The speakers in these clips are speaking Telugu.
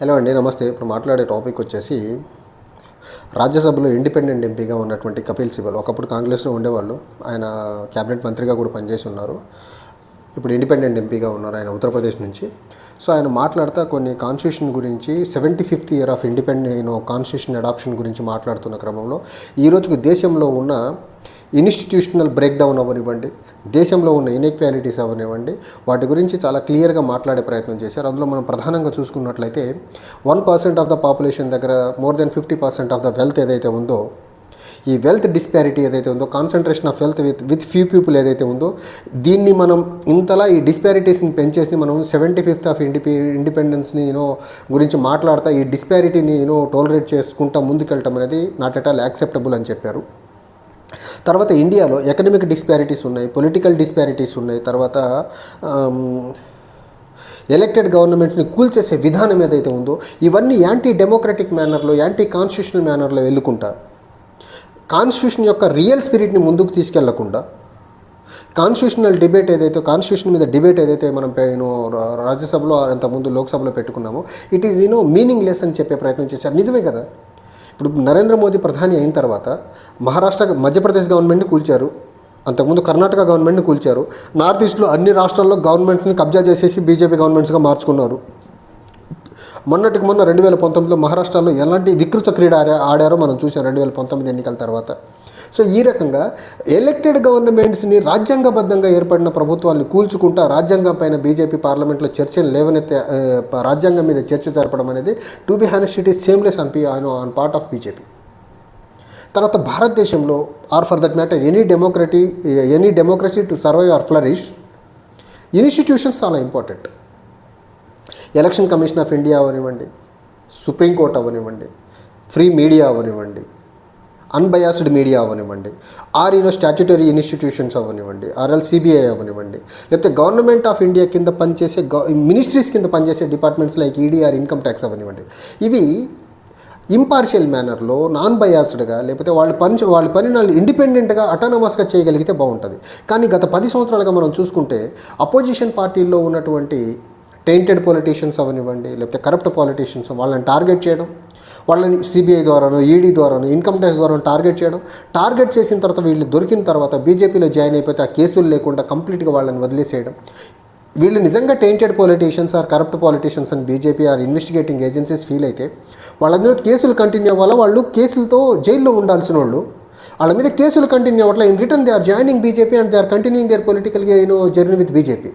హలో అండి నమస్తే. ఇప్పుడు మాట్లాడే టాపిక్ వచ్చేసి రాజ్యసభలో ఇండిపెండెంట్ ఎంపీగా ఉన్నటువంటి కపిల్ సిబల్. ఒకప్పుడు కాంగ్రెస్లో ఉండేవాళ్ళు. ఆయన క్యాబినెట్ మంత్రిగా కూడా పనిచేసి ఉన్నారు. ఇప్పుడు ఇండిపెండెంట్ ఎంపీగా ఉన్నారు ఆయన ఉత్తరప్రదేశ్ నుంచి. సో ఆయన మాట్లాడుతూ కొన్ని కాన్స్టిట్యూషన్ గురించి seventy fifth year of independent constitution adoption గురించి మాట్లాడుతున్న క్రమంలో ఈ రోజుకు దేశంలో ఉన్న ఇన్స్టిట్యూషనల్ బ్రేక్డౌన్ అవనివ్వండి అవ్వనివ్వండి దేశంలో ఉన్న ఇన్ఈక్వాలిటీస్ అవ్వనివ్వండి వాటి గురించి చాలా క్లియర్గా మాట్లాడే ప్రయత్నం చేశారు. అందులో మనం ప్రధానంగా చూసుకున్నట్లయితే one percent of the population దగ్గర more than fifty percent of the wealth ఏదైతే ఉందో ఈ వెల్త్ డిస్పారిటీ ఏదైతే ఉందో concentration of wealth with with few people ఏదైతే ఉందో దీన్ని మనం ఇంతలా ఈ డిస్పారిటీస్ని పెంచేసి మనం సెవెంటీ ఫిఫ్త్ ఆఫ్ ఇండిపి ఇండిపెండెన్స్ని యూనో గురించి మాట్లాడుతూ ఈ డిస్పారిటీని యూనో టోలరేట్ చేసుకుంటా ముందుకెళ్ళటం అనేది నాట్ ఎట్ ఆల్ యాక్సెప్టబుల్ అని చెప్పారు. తర్వాత ఇండియాలో ఎకనమిక్ డిస్పారిటీస్ ఉన్నాయి పొలిటికల్ డిస్పారిటీస్ ఉన్నాయి తర్వాత ఎలక్టెడ్ గవర్నమెంట్ని కూల్చేసే విధానం ఏదైతే ఉందో ఇవన్నీ యాంటీ డెమోక్రటిక్ మేనర్లో యాంటీ కాన్స్టిట్యూషనల్ మేనర్లో వెళ్ళుకుంటా కాన్స్టిట్యూషన్ యొక్క రియల్ స్పిరిట్ని ముందుకు తీసుకెళ్ళకుండా కాన్స్టిట్యూషనల్ డిబేట్ ఏదైతే కాన్స్టిట్యూషన్ మీద డిబేట్ ఏదైతే మనం యూనో రాజ్యసభలో అంతకుముందు లోక్సభలో పెట్టుకున్నామో it is you know meaningless అని చెప్పే ప్రయత్నం చేశారు. నిజమే కదా? ఇప్పుడు నరేంద్ర మోదీ ప్రధాని అయిన తర్వాత మహారాష్ట్ర మధ్యప్రదేశ్ గవర్నమెంట్ని కూల్చారు. అంతకుముందు కర్ణాటక గవర్నమెంట్ని కూల్చారు. నార్త్ ఈస్ట్లో అన్ని రాష్ట్రాల్లో గవర్నమెంట్ని కబ్జా చేసేసి బీజేపీ గవర్నమెంట్స్గా మార్చుకున్నారు. మొన్నటికి మొన్న రెండు వేల పంతొమ్మిదిలో మహారాష్ట్రలో ఎలాంటి వికృత క్రీడ ఆడారో మనం చూసాం రెండు వేల పంతొమ్మిది ఎన్నికల తర్వాత. సో ఈ రకంగా ఎలక్టెడ్ గవర్నమెంట్స్ని రాజ్యాంగబద్ధంగా ఏర్పడిన ప్రభుత్వాన్ని కూల్చుకుంటా రాజ్యాంగం పైన బీజేపీ పార్లమెంట్లో చర్చను లేవనెత్తే రాజ్యాంగం మీద చర్చ జరపడం అనేది to be honest it is shameless on P on on part of BJP తర్వాత భారతదేశంలో or for that matter any democracy any democracy to survive or flourish institutions చాలా important election commission of India అవనివ్వండి సుప్రీంకోర్టు అవనివ్వండి ఫ్రీ మీడియా అవనివ్వండి అన్బయాస్డ్ మీడియా అవనివ్వండి or you know statutory institutions అవనివ్వండి ఆర్ఎల్ సిబిఐ అవనివ్వండి లేకపోతే గవర్నమెంట్ ఆఫ్ ఇండియా కింద పనిచేసే మినిస్ట్రీస్ కింద పనిచేసే departments like ED or income tax అవనివ్వండి. ఇవి ఇంపార్షియల్ మేనర్లో నాన్ బయాస్డ్గా లేకపోతే వాళ్ళ పని వాళ్ళ పని వాళ్ళు ఇండిపెండెంట్గా అటానమస్గా చేయగలిగితే బాగుంటుంది. కానీ గత పది సంవత్సరాలుగా మనం చూసుకుంటే అపోజిషన్ పార్టీల్లో ఉన్నటువంటి టెయింటెడ్ పొలిటీషియన్స్ అవనివ్వండి లేకపోతే కరప్ట్ పాలిటీషియన్స్ వాళ్ళని టార్గెట్ చేయడం వాళ్ళని సిబిఐ ద్వారాను ఈడీ ద్వారాను ఇన్కమ్ ట్యాక్స్ ద్వారా టార్గెట్ చేయడం. టార్గెట్ చేసిన తర్వాత వీళ్ళు దొరికిన తర్వాత బీజేపీలో జాయిన్ అయిపోతే ఆ కేసులు లేకుండా కంప్లీట్గా వాళ్ళని వదిలేసేయడం. వీళ్ళు నిజంగా tainted politicians or corrupt politicians అని BJP or investigating agencies feel అయితే వాళ్ళందరూ కేసులు కంటిన్యూ అవ్వాలా? వాళ్ళు కేసులతో జైల్లో ఉండాల్సిన వాళ్ళు. వాళ్ళ మీద కేసులు కంటిన్యూ అవ్వట్లే? In return they are joining BJP and they are continuing their political you know journey with BJP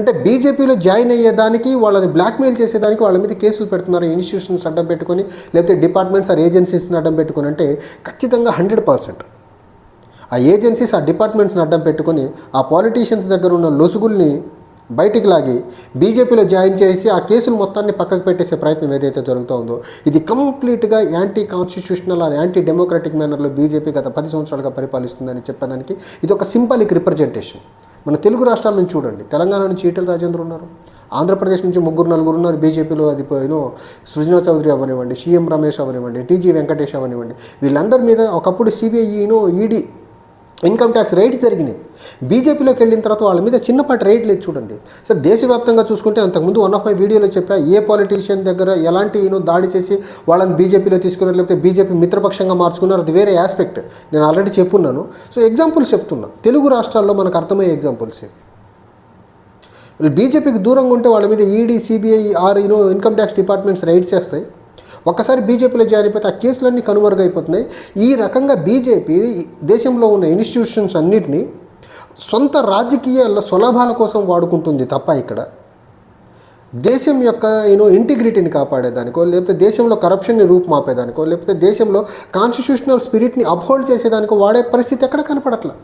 అంటే బీజేపీలో జాయిన్ అయ్యేదానికి వాళ్ళని బ్లాక్మెయిల్ చేసేదానికి వాళ్ళ మీద కేసులు పెడుతున్నారు ఇన్స్టిట్యూషన్స్ అడ్డం పెట్టుకొని లేకపోతే డిపార్ట్మెంట్స్ ఆర్ ఏజెన్సీస్ని అడ్డం పెట్టుకొని. అంటే ఖచ్చితంగా హండ్రెడ్ పర్సెంట్. ఆ ఏజెన్సీస్ ఆ డిపార్ట్మెంట్స్ని అడ్డం పెట్టుకొని ఆ పాలిటీషియన్స్ దగ్గర ఉన్న లొసుగుల్ని బయటికి లాగి బీజేపీలో జాయిన్ చేసి ఆ కేసులు మొత్తాన్ని పక్కకు పెట్టేసే ప్రయత్నం ఏదైతే జరుగుతూ ఉందో ఇది కంప్లీట్గా anti constitutional or anti democratic మేనర్లో BJP గత పది సంవత్సరాలుగా పరిపాలిస్తుందని చెప్పడానికి ఇది ఒక సింబాలిక్ రిప్రజెంటేషన్. మన తెలుగు రాష్ట్రాల నుంచి చూడండి. తెలంగాణ నుంచి ఈటల రాజేంద్ర ఉన్నారు. ఆంధ్రప్రదేశ్ నుంచి ముగ్గురు నలుగురు ఉన్నారు. బీజేపీలో అది యూనో సృజనా చౌదరి అవనివ్వండి సీఎం రమేష్ అవనివ్వండి టీజీ వెంకటేష్ అవనివ్వండి. వీళ్ళందరి మీద ఒకప్పుడు CBI ED income tax raid జరిగినాయి. బీజేపీలోకి వెళ్ళిన తర్వాత వాళ్ళ మీద చిన్నపాటి రేట్ లేదు చూడండి. సార్ దేశవ్యాప్తంగా చూసుకుంటే అంతకుముందు వన్ ఆఫ్ మై వీడియోలో చెప్పా ఏ పాలిటీషియన్ దగ్గర ఎలాంటి ఈయన దాడి చేసి వాళ్ళని బీజేపీలో తీసుకున్నారు లేకపోతే బీజేపీ మిత్రపక్షంగా మార్చుకున్నారు అది వేరే ఆస్పెక్ట్ నేను ఆల్రెడీ చెప్పున్నాను. సో ఎగ్జాంపుల్స్ చెప్తున్నా. తెలుగు రాష్ట్రాల్లో మనకు అర్థమయ్యే ఎగ్జాంపుల్స్ ఇవి బీజేపీకి దూరంగా ఉంటే వాళ్ళ మీద ED CBI or you know income tax departments raid చేస్తాయి. ఒక్కసారి బీజేపీలో జాయిన్ అయిపోతే ఆ కేసులన్నీ కనుమరుగైపోతున్నాయి. ఈ రకంగా బీజేపీ దేశంలో ఉన్న ఇన్స్టిట్యూషన్స్ అన్నిటినీ సొంత రాజకీయ స్వలాభాల కోసం వాడుకుంటుంది తప్ప ఇక్కడ. దేశం యొక్క యూనో ఇంటిగ్రిటీని కాపాడేదానికో లేకపోతే దేశంలో కరప్షన్ని రూపుమాపేదానికో లేకపోతే దేశంలో కాన్స్టిట్యూషనల్ స్పిరిట్ని అప్హోల్డ్ చేసేదానికో వాడే పరిస్థితి ఎక్కడ కనపడట్లా?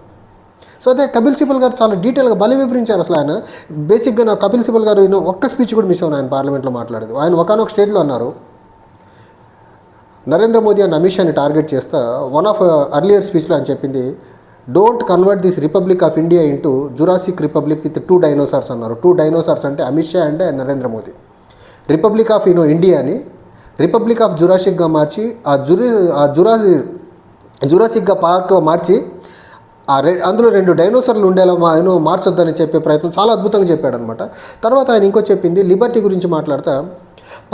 సో అదే కపిల్ సిబల్ గారు చాలా డీటెయిల్గా బలి వివరించారు అసలు ఆయన. బేసిక్గా నా కపిల్ సిబల్ గారు ఒక్క స్పీచ్ కూడా మిస్ అవును ఆయన పార్లమెంట్లో మాట్లాడేది. ఆయన ఒకనొక స్టేజ్లో అన్నారు నరేంద్ర మోదీ అండ్ అమిత్ షాని టార్గెట్ చేస్తా వన్ ఆఫ్ అర్లియర్ స్పీచ్లో ఆయన చెప్పింది don't convert this republic of India into Jurassic republic with two dinosaurs అన్నారు. టూ డైనోసార్స్ అంటే Amit Shah and Narendra Modi. Republic of you know ఇండియాని రిపబ్లిక్ ఆఫ్ జురాసిక్గా మార్చి ఆ జురి ఆ జురా జురాసిక్గా పార్క్ మార్చి ఆ రె అందులో రెండు డైనోసార్లు ఉండేలా మా ఆయన మార్చొద్దని చెప్పే ప్రయత్నం చాలా అద్భుతంగా చెప్పాడనమాట తర్వాత ఆయన ఇంకో చెప్పింది లిబర్టీ గురించి మాట్లాడతా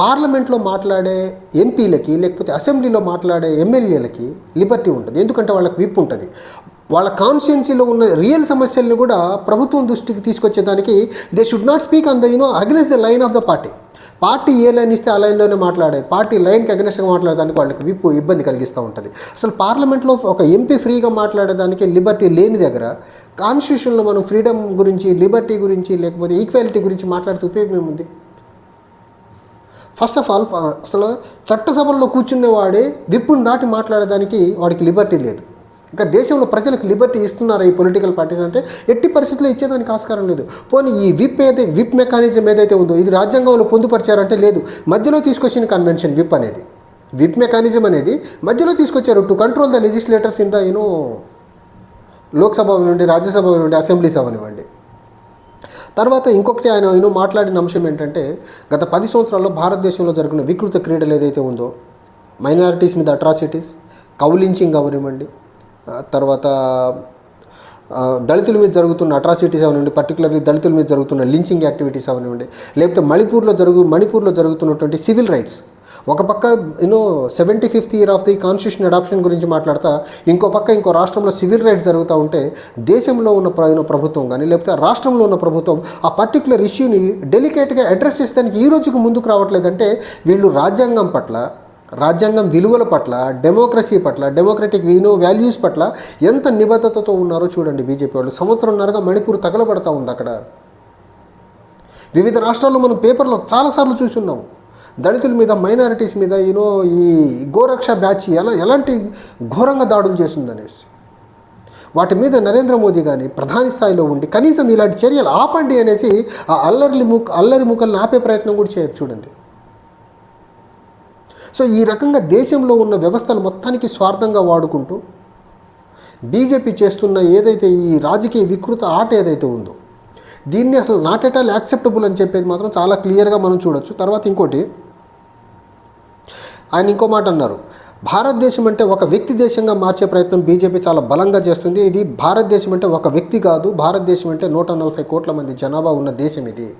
పార్లమెంట్లో మాట్లాడే ఎంపీలకి లేకపోతే అసెంబ్లీలో మాట్లాడే ఎమ్మెల్యేలకి లిబర్టీ ఉంటుంది. ఎందుకంటే వాళ్ళకి విప్ ఉంటుంది. వాళ్ళ కాన్స్టిట్యున్సీలో ఉన్న రియల్ సమస్యల్ని కూడా ప్రభుత్వం దృష్టికి తీసుకొచ్చేదానికి they should not speak on the you know against the line of the party party A line ఇస్తే ఆ లైన్లోనే మాట్లాడే పార్టీ లైన్కి అగ్నెస్ట్గా మాట్లాడడానికి వాళ్ళకి విప్పు ఇబ్బంది కలిగిస్తూ ఉంటుంది. అసలు పార్లమెంట్లో ఒక ఎంపీ ఫ్రీగా మాట్లాడేదానికి లిబర్టీ లేని దగ్గర కాన్స్టిట్యూషన్లో మనం ఫ్రీడమ్ గురించి లిబర్టీ గురించి లేకపోతే ఈక్వాలిటీ గురించి మాట్లాడితే ఉపయోగం ఏముంది? ఫస్ట్ ఆఫ్ ఆల్ అసలు చట్టసభల్లో కూర్చునేవాడే విప్పును దాటి మాట్లాడేదానికి వాడికి లిబర్టీ లేదు. ఇంకా దేశంలో ప్రజలకు లిబర్టీ ఇస్తున్నారు ఈ పొలిటికల్ పార్టీస్ అంటే? ఎట్టి పరిస్థితుల్లో ఇచ్చేదానికి ఆస్కారం లేదు. పోనీ ఈ విప్ ఏదైతే విప్ మెకానిజం ఏదైతే ఉందో ఇది రాజ్యాంగంలో పొందుపరిచారంటే లేదు. మధ్యలో తీసుకొచ్చిన కన్వెన్షన్ విప్ అనేది. విప్ మెకానిజం అనేది మధ్యలో తీసుకొచ్చారు to control the legislators in the you know Lok Sabha నుండి రాజ్యసభ నుండి అసెంబ్లీ సభ నివ్వండి తర్వాత ఇంకొకటి ఆయన ఈయన మాట్లాడిన అంశం ఏంటంటే గత పది సంవత్సరాల్లో భారతదేశంలో జరిగిన వికృత క్రీడలు ఏదైతే ఉందో మైనారిటీస్ మీద అట్రాసిటీస్ కౌలించింగ్ అవనివ్వండి తర్వాత దళితుల మీద జరుగుతున్న అట్రాసిటీస్ అవనివ్వండి పర్టికులర్లీ దళితుల మీద జరుగుతున్న లించింగ్ యాక్టివిటీస్ అవనివ్వండి లేకపోతే మణిపూర్లో జరుగు మణిపూర్లో జరుగుతున్నటువంటి సివిల్ రైట్స్ ఒక పక్క you know seventy fifth year of the constitution adoption గురించి మాట్లాడతా ఇంకో పక్క ఇంకో రాష్ట్రంలో సివిల్ రైట్స్ జరుగుతూ ఉంటే దేశంలో ఉన్న ప్ర- ప్రభుత్వం కానీ లేకపోతే రాష్ట్రంలో ఉన్న ప్రభుత్వం ఆ పర్టికులర్ ఇష్యూని డెలికేట్గా అడ్రస్ చేసేదానికి ఈ రోజుకు ముందుకు రావట్లేదంటే వీళ్ళు రాజ్యాంగం పట్ల రాజ్యాంగం విలువల పట్ల డెమోక్రసీ పట్ల డెమోక్రటిక్ యూనో వాల్యూస్ పట్ల ఎంత నిబద్ధతతో ఉన్నారో చూడండి బీజేపీ వాళ్ళు. సంవత్సరంన్నరగా మణిపూర్ తగలబడతా ఉంది అక్కడ. వివిధ రాష్ట్రాల్లో మనం పేపర్లో చాలాసార్లు చూసున్నాం దళితుల మీద మైనారిటీస్ మీద యూనో ఈ గోరక్ష బ్యాచ్ ఎలా ఎలాంటి ఘోరంగా దాడులు చేస్తుందనేసి. వాటి మీద నరేంద్ర మోదీ కానీ ప్రధాని స్థాయిలో ఉండి కనీసం ఇలాంటి చర్యలు ఆపండి అనేసి ఆ అల్లరి ముక్ అల్లరి ముక్కల్ని ఆపే ప్రయత్నం కూడా చేయరు చూడండి. సో ఈ రకంగా దేశంలో ఉన్న వ్యవస్థలు మొత్తానికి స్వార్థంగా వాడుకుంటూ బీజేపీ చేస్తున్న ఏదైతే ఈ రాజకీయ వికృత ఆట ఏదైతే ఉందో దీన్ని అసలు నాట్ ఎట్ ఆల్ యాక్సెప్టబుల్ అని చెప్పేది మాత్రం చాలా క్లియర్గా మనం చూడొచ్చు. తర్వాత ఇంకోటి ఆయన ఇంకో మాట అన్నారు. భారతదేశం అంటే ఒక వ్యక్తి దేశంగా మార్చే ప్రయత్నం బీజేపీ చాలా బలంగా చేస్తుంది. ఇది భారతదేశం అంటే ఒక వ్యక్తి కాదు. భారతదేశం అంటే నూట నలభై కోట్ల మంది జనాభా ఉన్న దేశం ఇది.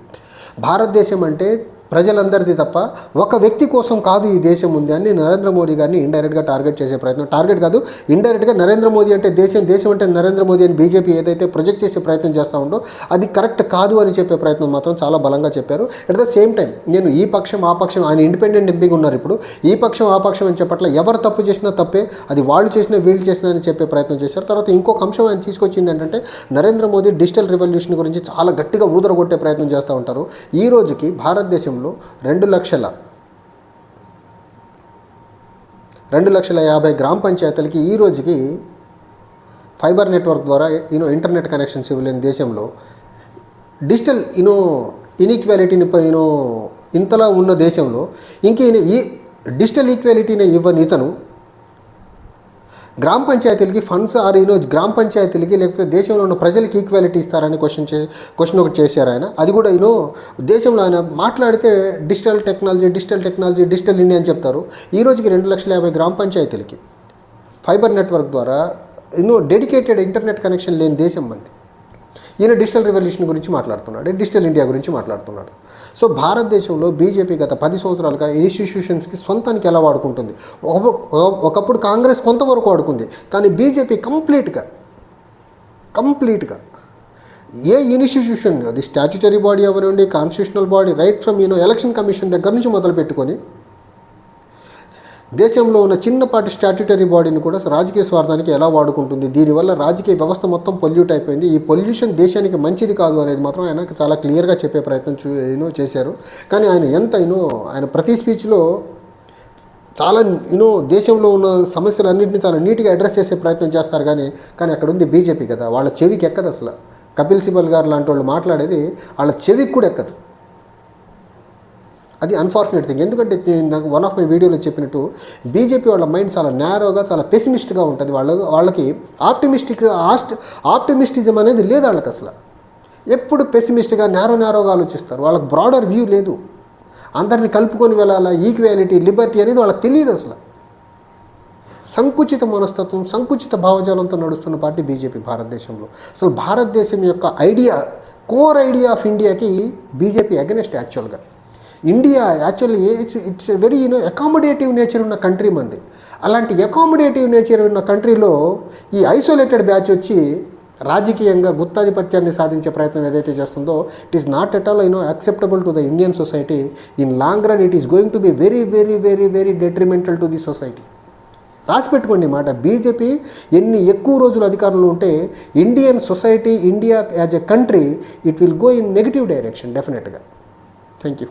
భారతదేశం అంటే ప్రజలందరిది తప్ప ఒక వ్యక్తి కోసం కాదు ఈ దేశం ఉంది అని నరేంద్ర మోదీ గారిని ఇండైరెక్ట్గా టార్గెట్ చేసే ప్రయత్నం. టార్గెట్ కాదు ఇండైరెక్ట్గా నరేంద్ర మోదీ అంటే దేశం దేశం అంటే నరేంద్ర మోదీ అని బీజేపీ ఏదైతే ప్రొజెక్ట్ చేసే ప్రయత్నం చేస్తూ ఉందో అది కరెక్ట్ కాదు అని చెప్పే ప్రయత్నం మాత్రం చాలా బలంగా చెప్పారు. అట్ ద సేమ్ టైం నేను ఈ పక్షం ఆ పక్షం ఆయన ఇండిపెండెంట్ ఎంపీగా ఉన్నారు ఇప్పుడు. ఈ పక్షం ఆ పక్షం అని చెప్పట్ల ఎవరు తప్పు చేసినా తప్పే అది వాళ్ళు చేసినా వీళ్ళు చేసినా అని చెప్పే ప్రయత్నం చేశారు. తర్వాత ఇంకొక అంశం ఆయన తీసుకొచ్చింది ఏంటంటే నరేంద్ర మోదీ డిజిటల్ రెవల్యూషన్ గురించి చాలా గట్టిగా ఊదరగొట్టే ప్రయత్నం చేస్తూ ఉంటారు. ఈ రోజుకి భారతదేశం దేశంలో రెండు లక్షల రెండు లక్షల యాభై గ్రామ పంచాయతీలకి ఈ రోజుకి ఫైబర్ నెట్వర్క్ ద్వారా యూనో ఇంటర్నెట్ కనెక్షన్స్ ఇవ్వలేని దేశంలో డిజిటల్ యూనో ఇన్ఈక్వాలిటీని యూనో ఇంతలా ఉన్న దేశంలో ఇంకే ఈ డిజిటల్ ఈక్వాలిటీని ఇవ్వని ఇతను గ్రామ పంచాయతీలకి ఫండ్స్ ఆర్ యూనో గ్రామ పంచాయతీలకి లేకపోతే దేశంలో ఉన్న ప్రజలకి ఈక్వాలిటీ ఇస్తారని క్వశ్చన్ చే క్వశ్చన్ ఒకటి చేశారు ఆయన. అది కూడా ఈయన దేశంలో ఆయన మాట్లాడితే digital technology digital technology digital India అని చెప్తారు. ఈ రోజుకి రెండు లక్షల యాభై గ్రామ పంచాయతీలకి. ఫైబర్ నెట్వర్క్ ద్వారా ఎన్నో డెడికేటెడ్ ఇంటర్నెట్ కనెక్షన్ లేని దేశం మంది ఈయన డిజిటల్ రెవల్యూషన్ గురించి మాట్లాడుతున్నాడు డిజిటల్ ఇండియా గురించి మాట్లాడుతున్నాడు. సో భారతదేశంలో బీజేపీ గత పది సంవత్సరాలుగా ఇన్స్టిట్యూషన్స్కి సొంతానికి ఎలా వాడుకుంటుంది? ఒకప్పుడు కాంగ్రెస్ కొంతవరకు వాడుకుంది కానీ బీజేపీ కంప్లీట్గా కంప్లీట్గా ఏ ఇన్స్టిట్యూషన్ అది స్టాచ్యుటరీ బాడీ అవనివ్వండి constitutional body right from you know election commission దగ్గర నుంచి మొదలు పెట్టుకొని దేశంలో ఉన్న చిన్నపాటి స్టాట్యుటరీ బాడీని కూడా రాజకీయ స్వార్థానికి ఎలా వాడుకుంటుంది? దీనివల్ల రాజకీయ వ్యవస్థ మొత్తం పొల్యూట్ అయిపోయింది. ఈ పొల్యూషన్ దేశానికి మంచిది కాదు అనేది మాత్రం ఆయన చాలా క్లియర్గా చెప్పే ప్రయత్నం చూ యూనో చేశారు. కానీ ఆయన ఎంత యూనో ఆయన ప్రతి స్పీచ్లో చాలా యూనో దేశంలో ఉన్న సమస్యలన్నింటినీ చాలా నీట్గా అడ్రస్ చేసే ప్రయత్నం చేస్తారు కానీ కానీ అక్కడ ఉంది బీజేపీ కదా. వాళ్ళ చెవికి ఎక్కదు అసలు. కపిల్ సిబల్ గారు లాంటి వాళ్ళు మాట్లాడేది వాళ్ళ చెవికి కూడా ఎక్కదు. అది అన్ఫార్చునేట్ థింగ్ ఎందుకంటే నాకు వన్ ఆఫ్ మై వీడియోలో చెప్పినట్టు బీజేపీ వాళ్ళ మైండ్ చాలా నేరోగా చాలా పెసిమిస్ట్గా ఉంటుంది. వాళ్ళ వాళ్ళకి ఆప్టిమిస్టిక్ ఆస్ట్ ఆప్టిమిస్టిజం అనేది లేదు వాళ్ళకి అసలు. ఎప్పుడు పెసిమిస్ట్గా నేరో నేరోగా ఆలోచిస్తారు. వాళ్ళకి బ్రాడర్ వ్యూ లేదు. అందరిని కలుపుకొని వెళ్ళాలా? ఈక్వాలిటీ లిబర్టీ అనేది వాళ్ళకి తెలియదు అసలు. సంకుచిత మనస్తత్వం సంకుచిత భావజాలంతో నడుస్తున్న పార్టీ బీజేపీ భారతదేశంలో. అసలు భారతదేశం యొక్క ఐడియా కోర్ ఐడియా ఆఫ్ ఇండియాకి బీజేపీ అగెనెస్ట్ యాక్చువల్గా India actually it's it's a very you know accommodative nature ఉన్న కంట్రీ మంది. అలాంటి అకామిడేటివ్ నేచర్ ఉన్న కంట్రీలో ఈ ఐసోలేటెడ్ బ్యాచ్ వచ్చి రాజకీయంగా గుత్తాధిపత్యాన్ని సాధించే ప్రయత్నం ఏదైతే చేస్తుందో it is not at all you know acceptable to the Indian society in long run it is going to be very very very very detrimental to the society రాసి పెట్టుకోండి మాట. బీజేపీ ఎన్ని ఎక్కువ రోజులు అధికారంలో ఉంటే Indian society India as a country it will go in negative direction డెఫినెట్గా థ్యాంక్ యూ